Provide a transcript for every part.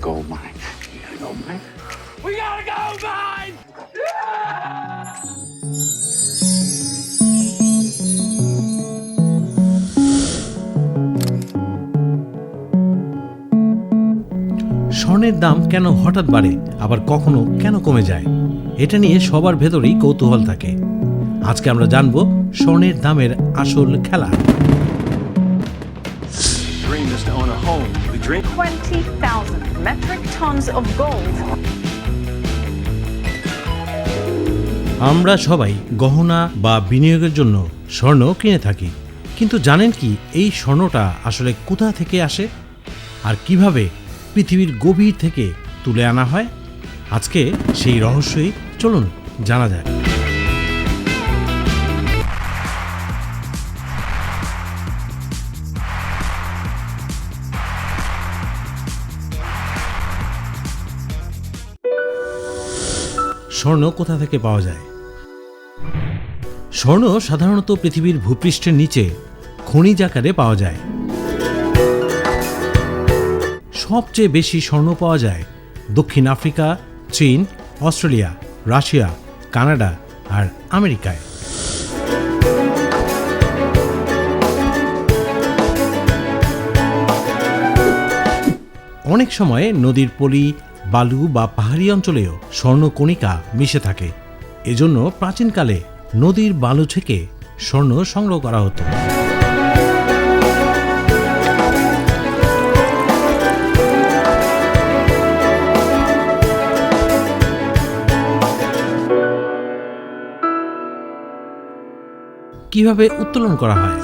gold mine. You got a gold mine? We got a gold mine! স্বর্ণের দাম কেন হঠাৎ বাড়ে আবার কখনো কেন কমে যায় এটা নিয়ে সবার ভেতরেই কৌতূহল থাকে আজকে আমরা জানব স্বর্ণের দামের আসল খেলা dream. 20,000 metric tons of gold. আমরা সবাই গহনা বা বিনিয়োগের জন্য স্বর্ণ কিনে থাকি। কিন্তু জানেন কি এই স্বর্ণটা আসলে কোথা থেকে আসে? আর কীভাবে পৃথিবীর গভীর থেকে তুলে আনা হয়? আজকে সেই রহস্যই চলুন জানা যায় স্বর্ণ কোথা থেকে পাওয়া যায়? স্বর্ণ সাধারণত পৃথিবীর ভূপৃষ্ঠের নিচে খনিজ আকারে পাওয়া যায়। সবচেয়ে বেশি স্বর্ণ পাওয়া যায় দক্ষিণ আফ্রিকা, চীন, অস্ট্রেলিয়া, রাশিয়া, কানাডা আর আমেরিকায়। অনেক সময় নদীর পলি বালু বা পাহাড়ি অঞ্চলেও স্বর্ণকণিকা মিশে থাকে। এজন্য প্রাচীনকালে নদীর বালু থেকে স্বর্ণ সংগ্রহ করা হতো। কীভাবে উত্তোলন করা হয়?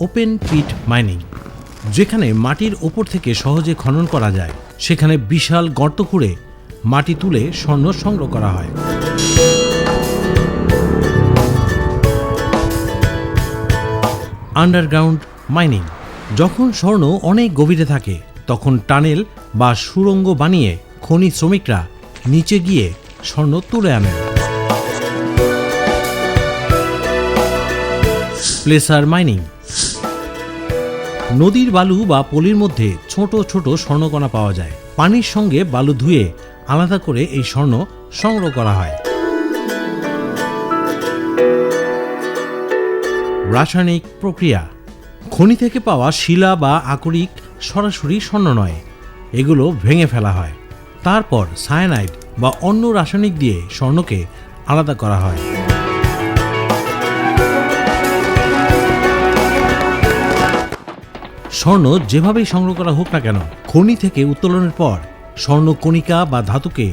ওপেন পিট মাইনিং, যেখানে মাটির ওপর থেকে সহজে খনন করা যায়। সেখানে বিশাল গর্ত খুঁড়ে মাটি তুলে স্বর্ণ সংগ্রহ করা হয়। আন্ডারগ্রাউন্ড মাইনিং যখন স্বর্ণ অনেক গভীরে থাকে, তখন টানেল বা সুড়ঙ্গ বানিয়ে খনি শ্রমিকরা নিচে গিয়ে স্বর্ণ তুলে আনেন। প্লেসার মাইনিং নদীর বালু বা পলির মধ্যে ছোট ছোট স্বর্ণকণা পাওয়া যায়। পানির সঙ্গে বালু ধুয়ে আলাদা করে এই স্বর্ণ সংগ্রহ করা হয়। রাসায়নিক প্রক্রিয়া। খনি থেকে পাওয়া শিলা বা আকরিক সরাসরি স্বর্ণ নয়। এগুলো ভেঙে ফেলা হয়। তারপর সায়ানাইড বা অন্য রাসায়নিক দিয়ে স্বর্ণকে আলাদা করা হয়। স্বর্ণ যেভাবেই সংগ্রহ করা হোক না কেন, খনি থেকে উত্তোলনের পর স্বর্ণ কণিকা বা ধাতুকে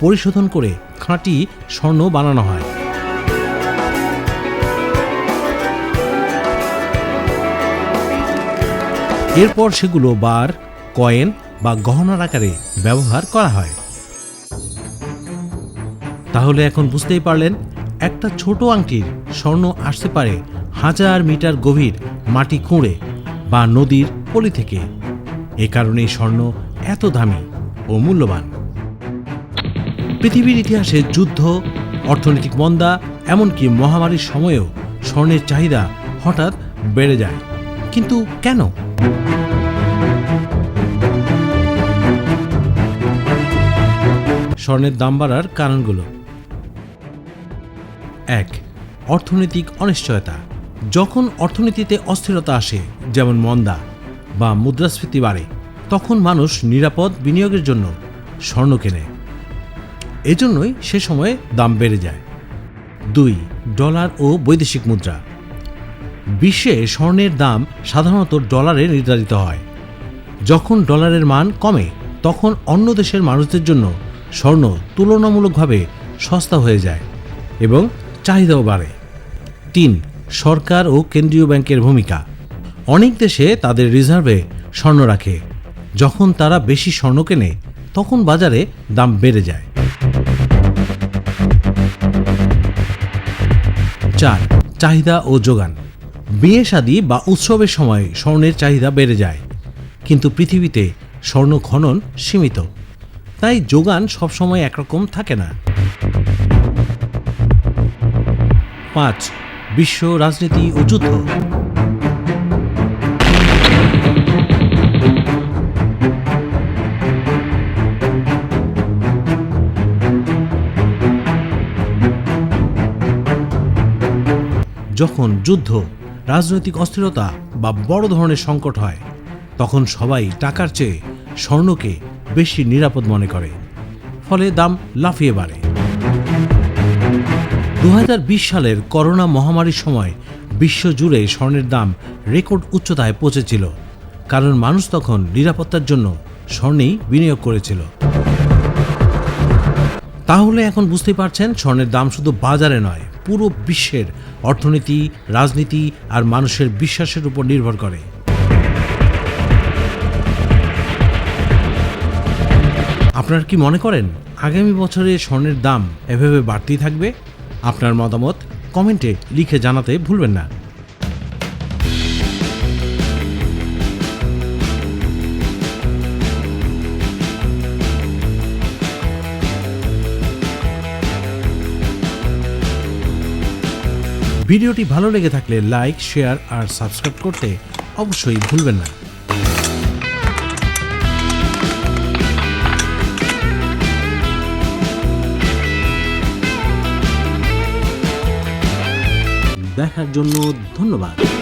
পরিশোধন করে খাঁটি স্বর্ণ বানানো হয়। এরপর সেগুলো বার, কয়েন বা গহনার আকারে ব্যবহার করা হয়। তাহলে এখন বুঝতেই পারলেন, একটা ছোট আংটির স্বর্ণ আসতে পারে হাজার মিটার গভীর মাটি খুঁড়ে। বা নদীর পলি থেকে। এ কারণেই স্বর্ণ এত দামি ও মূল্যবান। পৃথিবীর ইতিহাসে যুদ্ধ, অর্থনৈতিক মন্দা, এমনকি মহামারীর সময়েও স্বর্ণের চাহিদা হঠাৎ বেড়ে যায়। কিন্তু কেন? স্বর্ণের দাম বাড়ার কারণগুলো। এক, অর্থনৈতিক অনিশ্চয়তা। যখন অর্থনীতিতে অস্থিরতা আসে, যেমন মন্দা বা মুদ্রাস্ফীতি বাড়ে, তখন মানুষ নিরাপদ বিনিয়োগের জন্য স্বর্ণ কেনে। এজন্যই সে সময়ে দাম বেড়ে যায়। দুই, ডলার ও বৈদেশিক মুদ্রা। বিশ্বে স্বর্ণের দাম সাধারণত ডলারে নির্ধারিত হয়। যখন ডলারের মান কমে, তখন অন্য দেশের মানুষদের জন্য স্বর্ণ তুলনামূলকভাবে সস্তা হয়ে যায় এবং চাহিদাও বাড়ে। তিন সরকার ও কেন্দ্রীয় ব্যাংকের ভূমিকা। অনেক দেশে তাদের রিজার্ভে স্বর্ণ রাখে। যখন তারা বেশি স্বর্ণ কেনে, তখন বাজারে দাম বেড়ে যায়। চার, চাহিদা ও যোগান। বিয়ে, শাদী বা উৎসবের সময় স্বর্ণের চাহিদা বেড়ে যায়। কিন্তু পৃথিবীতে স্বর্ণ খনন সীমিত। তাই যোগান সবসময় একরকম থাকে না। পাঁচ বিশ্ব রাজনীতি ও যুদ্ধ। যখন যুদ্ধ, রাজনৈতিক অস্থিরতা বা বড় ধরনের সংকট হয়, তখন সবাই টাকার চেয়ে স্বর্ণকে বেশি নিরাপদ মনে করে, ফলে দাম লাফিয়ে বাড়ে। দু হাজার বিশ সালের করোনা মহামারীর সময় বিশ্বজুড়ে স্বর্ণের দাম রেকর্ড উচ্চতায় পৌঁছেছিল। কারণ মানুষ তখন নিরাপত্তার জন্য স্বর্ণেই বিনিয়োগ করেছিল। তাহলে এখন বুঝতেই পারছেন, স্বর্ণের দাম শুধু বাজারে নয়, পুরো বিশ্বের অর্থনীতি, রাজনীতি আর মানুষের বিশ্বাসের উপর নির্ভর করে। আপনারা কি মনে করেন, আগামী বছরে স্বর্ণের দাম এভাবে বাড়তেই থাকবে? আপনার মতামত কমেন্টে লিখে জানাতে ভুলবেন না। ভিডিওটি ভালো লেগে থাকলে লাইক, শেয়ার আর সাবস্ক্রাইব করতে অবশ্যই ভুলবেন না। দেখার জন্য ধন্যবাদ।